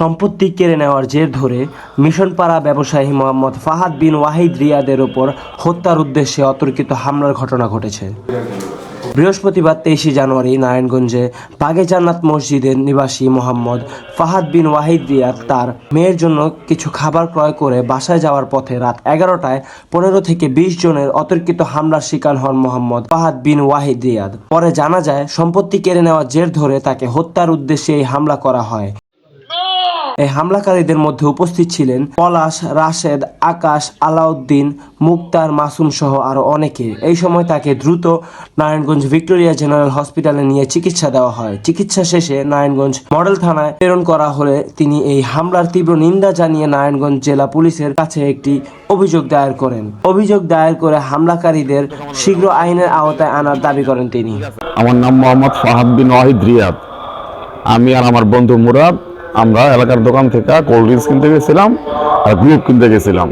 সম্পত্তি কেড়ে নেওয়ার জের ধরে মিশনপাড়া ব্যবসায়ী মোহাম্মদ ফাহাদ বিন ওয়াহিদ রিয়াদের ওপর হত্যার উদ্দেশ্যে অতর্কিত হামলার ঘটনা ঘটেছে। বৃহস্পতিবার তেইশে জানুয়ারি নারায়ণগঞ্জে বাগে জান্নাত মসজিদের নিবাসী মোহাম্মদ ফাহাদ বিন ওয়াহিদ রিয়াদ তার মেয়ের জন্য কিছু খাবার ক্রয় করে বাসায় যাওয়ার পথে রাত এগারোটায় পনেরো থেকে বিশ জনের অতর্কিত হামলার শিকার হন মোহাম্মদ ফাহাদ বিন ওয়াহিদ রিয়াদ। পরে জানা যায়, সম্পত্তি কেড়ে নেওয়ার জের ধরে তাকে হত্যার উদ্দেশ্যে এই হামলা করা হয়। এই হামলাকারীদের মধ্যে উপস্থিত ছিলেন পলাশ, রাশেদ, আকাশ, আলাউদ্দিন, মুক্তার, মাসুম সহ আরও অনেকে। এই সময় তাকে দ্রুত নারায়ণগঞ্জ ভিক্টোরিয়া জেনারেল হসপিটালে নিয়ে চিকিৎসা দেওয়া হয়। চিকিৎসা শেষে নারায়ণগঞ্জ মডেল থানায় প্রেরণ করা হলে তিনি এই হামলার তীব্র নিন্দা জানিয়ে নারায়ণগঞ্জ জেলা পুলিশের কাছে একটি অভিযোগ দায়ের করেন। অভিযোগ দায়ের করে হামলাকারীদের শীঘ্র আইনের আওতায় আনার দাবি করেন তিনি। আমার নাম মোহাম্মদ ফাহাদ ওয়াহিদ রিয়াদ। আমি আর আমার বন্ধু মুরাদ আমরা এলাকার দোকান থেকে কোল্ড ড্রিঙ্কস কিনতে গেছিলাম আর গ্লুব কিনতে গেছিলাম।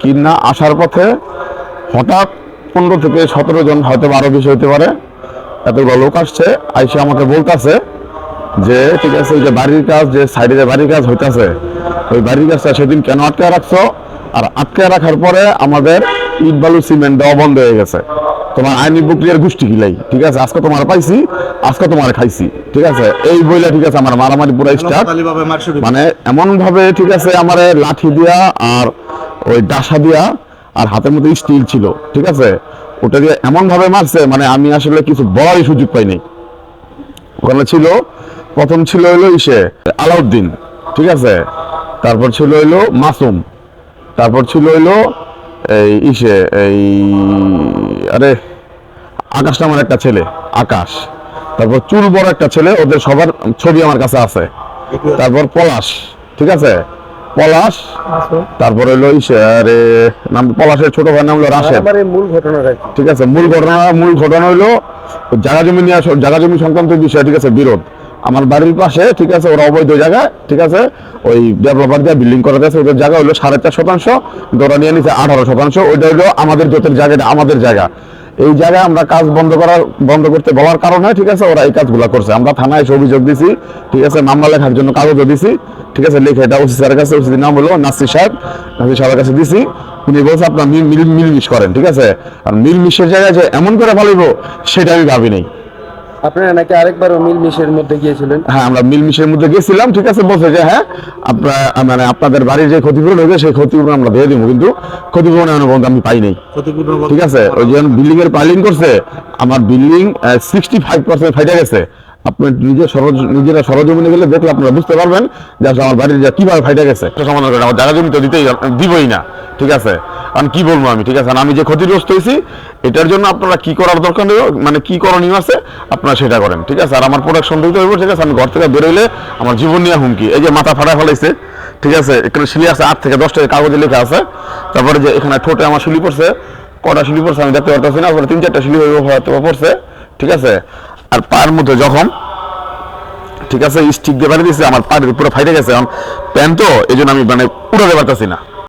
কিনা আসার পথে হঠাৎ পনেরো থেকে সতেরো জন, হয়তো আরও বেশি হতে পারে, এতগুলো লোক আসছে, আইসে আমাকে বলতাছে যে, ঠিক আছে, ওই যে বাড়ির কাজ, যে সাইডে যে বাড়ির কাজ হইতেছে, ওই বাড়ির কাজটা সেদিন কেন আটকে রাখছো? আর আটকে রাখার পরে আমাদের ইট বালু সিমেন্ট দেওয়া বন্ধ হয়ে গেছে। তোমার আইনি প্রক্রিয়ার গোষ্ঠী গিলাই ঠিক আছে? আজকে তোমার পাইছি আজকে তোমার খাইছি ঠিক আছে? এই বইলা ঠিক আছে আমার মারামারি পুরো স্টার্ট মানে এমন ভাবে ঠিক আছে আমার লাঠি দিয়া আর ওই ডাসা দিয়া আর হাতের মধ্যে স্টিল ছিল ঠিক আছে? ওটা দিয়ে এমন ভাবে মারছে মানে আমি আসলে কিছু বলারই সুযোগ পাইনি। ওখানে ছিল প্রথম ছিল হইল ইসে আলাউদ্দিন ঠিক আছে? তারপর ছিল হইল মাসুম তারপর ছিল হইল এই ইসে এই আরে আকাশ নামের একটা ছেলে আকাশ। তারপর চুল বড় একটা ছেলে ওদের সবার ছবি আমার কাছে আছে। তারপর পলাশ ঠিক আছে? পলাশ তারপর হইল আরে নাম পলাশের ছোট ভাইয়ের নাম হলো রাশেদ। মূল ঘটনাটা ঠিক আছে মূল ঘটনা মূল ঘটনা হইল জায়গা জমি নিয়ে আস- জায়গা জমি সংক্রান্ত বিষয় ঠিক আছে বিরোধ। আমার বাড়ির পাশে ঠিক আছে ওরা অবৈধ জায়গা ঠিক আছে ওই ডেভেলপার দিয়ে বিল্ডিং করা যাচ্ছে ওদের জায়গা হলো সাড়ে চার শতাংশ কিন্তু ওরা নিয়ে নিচ্ছে আঠারো শতাংশ ওইটা হলো আমাদের জোটের জায়গাটা আমাদের জায়গা। এই জায়গায় আমরা কাজ বন্ধ করার, বন্ধ করতে বলার কারণে, ঠিক আছে, ওরা এই কাজগুলো করছে। আমরা থানায় এসে অভিযোগ দিছি, ঠিক আছে, মামলা লেখার জন্য কাগজও দিছি, ঠিক আছে, লিখে এটা ওসি স্যারের কাছে, ওসির নাম হলো নাসি সাহেব নাসি সাহেবের কাছে দিছি। উনি বলছে, আপনার মিল মিল, মিলমিশ করেন, ঠিক আছে? আর মিলমিশের জায়গায় যে এমন করে ভালো সেটা আমি ভাবি নাই আপনারা নাকি আরেকবার মিল মিশের মধ্যে গিয়েছিলেন? হ্যাঁ আমরা মিলমিশের মধ্যে গেছিলাম ঠিক আছে বলছে যে হ্যাঁ আপনার মানে আপনাদের বাড়ির যে ক্ষতিপূরণ হয়েছে সেই ক্ষতিপূরণ আমরা দিয়ে দিব কিন্তু ক্ষতিপূরণ এখনও পর্যন্ত আমি পাই নাই। ঠিক আছে ওই যে বিল্ডিং এর পাইলিং করছে আমার বিল্ডিং সিক্সটি ফাইভ পার্সেন্ট ফাইটে গেছে। আপনি নিজে সরজ, নিজেরা সরজমিনে গেলে দেখলে আপনারা বুঝতে পারবেন যে আসলে আমার বাড়ির যে কীভাবে ফাইটে গেছে। এটা সমাধান করে আমার জায়গা জমি তো দিতেই দিবই না, ঠিক আছে? কারণ কি বলব আমি, ঠিক আছে? আমি যে ক্ষতিগ্রস্ত হয়েছি, এটার জন্য আপনারা কি করার দরকার নেই? মানে কি করণীয় আছে? আপনারা সেটা করেন, ঠিক আছে? আর আমার প্রোডাকশন দিতে হইব, ঠিক আছে? আমি ঘর থেকে বেরোইলে আমার জীবন নিয়ে হুমকি। এই যে মাথা ফাটা ফেলাইছে, ঠিক আছে? এখানে শিলি আছে আট থেকে দশটা কাগজে লেখা আছে। তারপরে যে এখানে ঠোঁটে আমার শিলি পড়ছে কটা শিলি পড়ছে আমি দেখতে পারতেছি না তিন চারটা শিলি হয়তো পড়ছে, ঠিক আছে? আর পার মধ্যে যখন, ঠিক আছে স্টিক দিয়ে বানিয়ে দিয়েছে, আমার পাড়ের পুরো ফাইটে গেছে, এখন প্যান্ট তো, এই জন্য আমি মানে উড়াতে পারতেছি না।